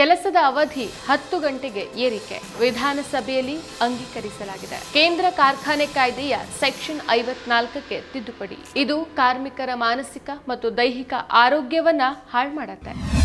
ಕೆಲಸದ ಅವಧಿ ಹತ್ತು ಗಂಟೆಗೆ ಏರಿಕೆ. ವಿಧಾನಸಭೆಯಲ್ಲಿ ಅಂಗೀಕರಿಸಲಾಗಿದೆ. ಕೇಂದ್ರ ಕಾರ್ಖಾನೆ ಕಾಯ್ದೆಯ ಸೆಕ್ಷನ್ ಐವತ್ನಾಲ್ಕಕ್ಕೆ ತಿದ್ದುಪಡಿ. ಇದು ಕಾರ್ಮಿಕರ ಮಾನಸಿಕ ಮತ್ತು ದೈಹಿಕ ಆರೋಗ್ಯವನ್ನ ಹಾಳು ಮಾಡತ್ತೆ.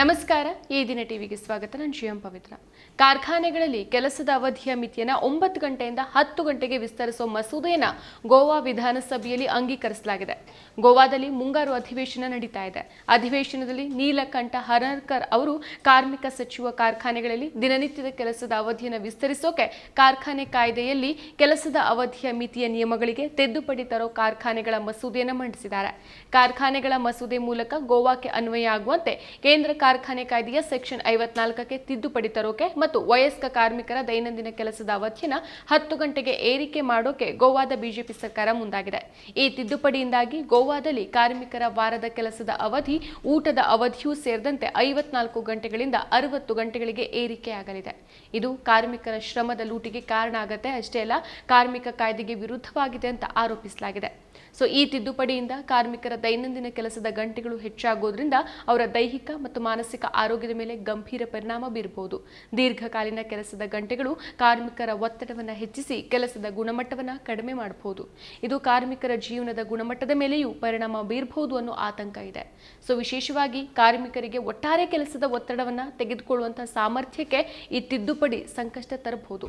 ನಮಸ್ಕಾರ, ಈ ದಿನ ಟಿವಿಗೆ ಸ್ವಾಗತ. ನಾನು ಶಿವಂ ಪವಿತ್ರ. ಕಾರ್ಖಾನೆಗಳಲ್ಲಿ ಕೆಲಸದ ಅವಧಿಯ ಮಿತಿಯನ್ನು ಒಂಬತ್ತು ಗಂಟೆಯಿಂದ ಹತ್ತು ಗಂಟೆಗೆ ವಿಸ್ತರಿಸುವ ಮಸೂದೆಯನ್ನು ಗೋವಾ ವಿಧಾನಸಭೆಯಲ್ಲಿ ಅಂಗೀಕರಿಸಲಾಗಿದೆ. ಗೋವಾದಲ್ಲಿ ಮುಂಗಾರು ಅಧಿವೇಶನ ನಡೀತಾ ಇದೆ. ಅಧಿವೇಶನದಲ್ಲಿ ನೀಲಕಂಠ ಹರರ್ಕರ್ ಅವರು ಕಾರ್ಮಿಕ ಸಚಿವ ಕಾರ್ಖಾನೆಗಳಲ್ಲಿ ದಿನನಿತ್ಯದ ಕೆಲಸದ ಅವಧಿಯನ್ನು ವಿಸ್ತರಿಸೋಕೆ ಕಾರ್ಖಾನೆ ಕಾಯ್ದೆಯಲ್ಲಿ ಕೆಲಸದ ಅವಧಿಯ ಮಿತಿಯ ನಿಯಮಗಳಿಗೆ ತಿದ್ದುಪಡಿ ತರೋ ಕಾರ್ಖಾನೆಗಳ ಮಸೂದೆಯನ್ನು ಮಂಡಿಸಿದ್ದಾರೆ. ಕಾರ್ಖಾನೆಗಳ ಮಸೂದೆ ಮೂಲಕ ಗೋವಾಕ್ಕೆ ಅನ್ವಯ ಆಗುವಂತೆ ಕೇಂದ್ರ ಕಾರ್ಖಾನೆ ಕಾಯ್ದೆಯ ಸೆಕ್ಷನ್ ಐವತ್ನಾಲ್ಕಕ್ಕೆ ತಿದ್ದುಪಡಿ ತರೋಕೆ ಮತ್ತು ವಯಸ್ಕ ಕಾರ್ಮಿಕರ ದೈನಂದಿನ ಕೆಲಸದ ಅವಧಿಯನ್ನು ಹತ್ತು ಗಂಟೆಗೆ ಏರಿಕೆ ಮಾಡೋಕೆ ಗೋವಾದ ಬಿಜೆಪಿ ಸರ್ಕಾರ ಮುಂದಾಗಿದೆ. ಈ ತಿದ್ದುಪಡಿಯಿಂದಾಗಿ ಗೋವಾದಲ್ಲಿ ಕಾರ್ಮಿಕರ ವಾರದ ಕೆಲಸದ ಅವಧಿ, ಊಟದ ಅವಧಿಯೂ ಸೇರಿದಂತೆ ಐವತ್ನಾಲ್ಕು ಗಂಟೆಗಳಿಂದ ಅರವತ್ತು ಗಂಟೆಗಳಿಗೆ ಏರಿಕೆಯಾಗಲಿದೆ. ಇದು ಕಾರ್ಮಿಕರ ಶ್ರಮದ ಲೂಟಿಗೆ ಕಾರಣ ಆಗತ್ತೆ ಅಷ್ಟೇ ಅಲ್ಲ, ಕಾರ್ಮಿಕ ಕಾಯ್ದೆಗೆ ವಿರುದ್ಧವಾಗಿದೆ ಅಂತ ಆರೋಪಿಸಲಾಗಿದೆ. ಸೊ ಈ ತಿದ್ದುಪಡಿಯಿಂದ ಕಾರ್ಮಿಕರ ದೈನಂದಿನ ಕೆಲಸದ ಗಂಟೆಗಳು ಹೆಚ್ಚಾಗೋದ್ರಿಂದ ಅವರ ದೈಹಿಕ ಮತ್ತು ಮಾನಸಿಕ ಆರೋಗ್ಯದ ಮೇಲೆ ಗಂಭೀರ ಪರಿಣಾಮ ಬೀರಬಹುದು ದೀರ್ಘಕಾಲೀನ ಕೆಲಸದ ಗಂಟೆಗಳು ಕಾರ್ಮಿಕರ ಒತ್ತಡವನ್ನು ಹೆಚ್ಚಿಸಿ ಕೆಲಸದ ಗುಣಮಟ್ಟವನ್ನು ಕಡಿಮೆ ಮಾಡಬಹುದು ಇದು ಕಾರ್ಮಿಕರ ಜೀವನದ ಗುಣಮಟ್ಟದ ಮೇಲೆಯೂ ಪರಿಣಾಮ ಬೀರಬಹುದು ಅನ್ನೋ ಆತಂಕ ಇದೆ. ಸೊ ವಿಶೇಷವಾಗಿ ಕಾರ್ಮಿಕರಿಗೆ ಒಟ್ಟಾರೆ ಕೆಲಸದ ಒತ್ತಡವನ್ನು ತೆಗೆದುಕೊಳ್ಳುವಂತಹ ಸಾಮರ್ಥ್ಯಕ್ಕೆ ಈ ತಿದ್ದುಪಡಿ ಸಂಕಷ್ಟ ತರಬಹುದು.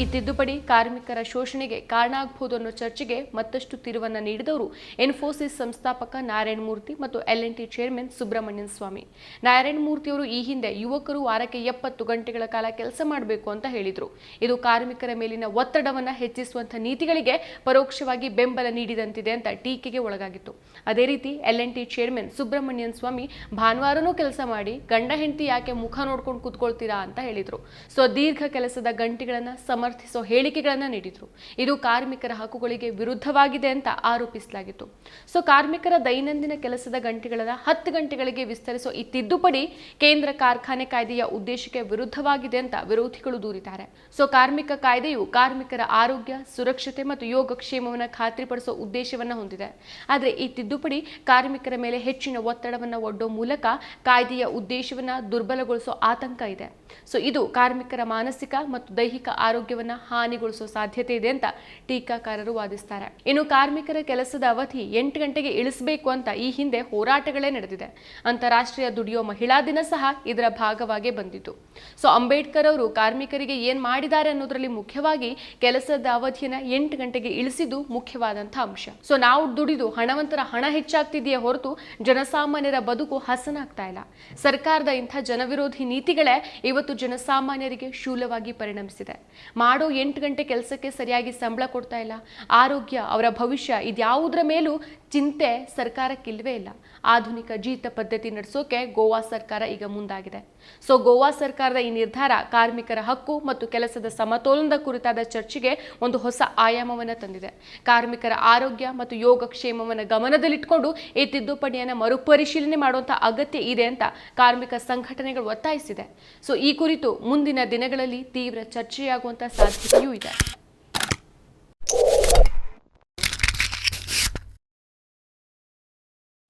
ಈ ತಿದ್ದುಪಡಿ ಕಾರ್ಮಿಕರ ಶೋಷಣೆಗೆ ಕಾರಣ ಆಗಬಹುದು ಅನ್ನೋ ಚರ್ಚೆಗೆ ಮತ್ತಷ್ಟು ತಿರುವನ್ನ ನೀಡಿದವರು ಇನ್ಫೋಸಿಸ್ ಸಂಸ್ಥಾಪಕ ನಾರಾಯಣ ಮೂರ್ತಿ ಮತ್ತು L N T chairman Subrahmanyan Swami. Narayana Murthy ಅವರು ಈ ಹಿಂದೆ ಯುವಕರು ವಾರಕ್ಕೆ ಎಪ್ಪತ್ತು ಗಂಟೆಗಳ ಕಾಲ ಕೆಲಸ ಮಾಡಬೇಕು ಅಂತ ಹೇಳಿದರು. ಇದು ಕಾರ್ಮಿಕರ ಮೇಲಿನ ಒತ್ತಡವನ್ನ ಹೆಚ್ಚಿಸುವಂತಹ ನೀತಿಗಳಿಗೆ ಪರೋಕ್ಷವಾಗಿ ಬೆಂಬಲ ನೀಡಿದಂತಿದೆ ಅಂತ ಟೀಕೆಗೆ ಒಳಗಾಗಿತ್ತು. ಅದೇ ರೀತಿ L N T chairman Subrahmanyan Swami ಭಾನುವಾರನೂ ಕೆಲಸ ಮಾಡಿ ಗಂಡ ಹೆಂಡತಿ ಯಾಕೆ ಮುಖ ನೋಡ್ಕೊಂಡು ಕೂತ್ಕೊಳ್ತೀರಾ ಅಂತ ಹೇಳಿದ್ರು. ಸೊ ದೀರ್ಘ ಕೆಲಸದ ಗಂಟೆಗಳನ್ನ ಸಮರ್ಥಿಸೋ ಹೇಳಿಕೆಗಳನ್ನು ನೀಡಿದ್ರು. ಇದು ಕಾರ್ಮಿಕರ ಹಕ್ಕುಗಳಿಗೆ ವಿರುದ್ಧವಾಗಿದೆ ಅಂತ ಆರೋಪಿಸಲಾಗಿತ್ತು. ಸೊ ಕಾರ್ಮಿಕರ ದೈನಂದಿನ ಕೆಲಸದ ಗಂಟೆಗಳನ್ನು ಹತ್ತು ಗಂಟೆಗಳಿಗೆ ವಿಸ್ತರಿಸೋ ಈ ತಿದ್ದುಪಡಿ ಕೇಂದ್ರ ಕಾರ್ಖಾನೆ ಕಾಯ್ದೆಯ ಉದ್ದೇಶಕ್ಕೆ ವಿರುದ್ಧವಾಗಿದೆ ಅಂತ ವಿರೋಧಿಗಳು ದೂರಿದ್ದಾರೆ. ಸೊ ಕಾರ್ಮಿಕ ಕಾಯ್ದೆಯು ಕಾರ್ಮಿಕರ ಆರೋಗ್ಯ, ಸುರಕ್ಷತೆ ಮತ್ತು ಯೋಗಕ್ಷೇಮವನ್ನು ಖಾತ್ರಿಪಡಿಸೋ ಉದ್ದೇಶವನ್ನ ಹೊಂದಿದೆ. ಆದರೆ ಈ ತಿದ್ದುಪಡಿ ಕಾರ್ಮಿಕರ ಮೇಲೆ ಹೆಚ್ಚಿನ ಒತ್ತಡವನ್ನು ಒಡ್ಡೋ ಮೂಲಕ ಕಾಯ್ದೆಯ ಉದ್ದೇಶವನ್ನ ದುರ್ಬಲಗೊಳಿಸೋ ಆತಂಕ ಇದೆ. ಸೊ ಇದು ಕಾರ್ಮಿಕರ ಮಾನಸಿಕ ಮತ್ತು ದೈಹಿಕ ಆರೋಗ್ಯವನ್ನ ಹಾನಿಗೊಳಿಸುವ ಸಾಧ್ಯತೆ ಇದೆ ಅಂತ ಟೀಕಾಕಾರರು ವಾದಿಸ್ತಾರೆ. ಇನ್ನು ಕಾರ್ಮಿಕರ ಕೆಲಸದ ಅವಧಿ ಎಂಟು ಗಂಟೆಗೆ ಇಳಿಸಬೇಕು ಅಂತ ಈ ಹಿಂದೆ ಹೋರಾಟಗಳೇ ನಡೆದಿದೆ. ಅಂತಾರಾಷ್ಟ್ರೀಯ ದುಡಿಯೋ ಮಹಿಳಾ ದಿನ ಸಹ ಇದರ ಭಾಗವಾಗಿ ಬಂದಿತ್ತು. ಸೊ ಅಂಬೇಡ್ಕರ್ ಅವರು ಕಾರ್ಮಿಕರಿಗೆ ಏನ್ ಮಾಡಿದ್ದಾರೆ ಅನ್ನೋದ್ರಲ್ಲಿ ಮುಖ್ಯವಾಗಿ ಕೆಲಸದ ಅವಧಿಯನ್ನು ಎಂಟು ಗಂಟೆಗೆ ಇಳಿಸಿದ್ದು ಮುಖ್ಯವಾದಂಥ ಅಂಶ. ಸೊ ನಾವು ದುಡಿದು ಹಣವಂತರ ಹಣ ಹೆಚ್ಚಾಗ್ತಿದೆಯೇ ಹೊರತು ಜನಸಾಮಾನ್ಯರ ಬದುಕು ಹಸನಾಗ್ತಾ ಇಲ್ಲ. ಸರ್ಕಾರದ ಇಂಥ ಜನವಿರೋಧಿ ನೀತಿಗಳೇ ಇವತ್ತು ಜನಸಾಮಾನ್ಯರಿಗೆ ಶೂಲವಾಗಿ ಪರಿಣಮಿಸಿದೆ. ಮಾಡೋ ಎಂಟು ಗಂಟೆ ಕೆಲಸಕ್ಕೆ ಸರಿಯಾಗಿ ಸಂಬಳ ಕೊಡ್ತಾ ಇಲ್ಲ. ಆರೋಗ್ಯ, ಅವರ ಭವಿಷ್ಯ ಇದ್ಯಾವುದರ ಮೇಲೂ ಚಿಂತೆ ಸರ್ಕಾರಕ್ಕಿಲ್ವೇ ಇಲ್ಲ. ಆಧುನಿಕ ಜೀತ ಪದ್ಧತಿ ನಡೆಸೋಕೆ ಗೋವಾ ಸರ್ಕಾರ ಈಗ ಮುಂದಾಗಿದೆ. ಸೊ ಗೋವಾ ಸರ್ಕಾರದ ಈ ನಿರ್ಧಾರ ಕಾರ್ಮಿಕರ ಹಕ್ಕು ಮತ್ತು ಕೆಲಸದ ಸಮತೋಲನದ ಕುರಿತಾದ ಚರ್ಚೆಗೆ ಒಂದು ಹೊಸ ಆಯಾಮವನ್ನು ತಂದಿದೆ. ಕಾರ್ಮಿಕರ ಆರೋಗ್ಯ ಮತ್ತು ಯೋಗಕ್ಷೇಮವನ್ನು ಗಮನದಲ್ಲಿಟ್ಟುಕೊಂಡು ಈ ತಿದ್ದುಪಡಿಯನ್ನು ಮರುಪರಿಶೀಲನೆ ಮಾಡುವಂಥ ಅಗತ್ಯ ಇದೆ ಅಂತ ಕಾರ್ಮಿಕ ಸಂಘಟನೆಗಳು ಒತ್ತಾಯಿಸಿದೆ. ಸೊ ಈ ಕುರಿತು ಮುಂದಿನ ದಿನಗಳಲ್ಲಿ ತೀವ್ರ ಚರ್ಚೆಯಾಗುವಂಥ ಸಾಧ್ಯತೆಯೂ ಇದೆ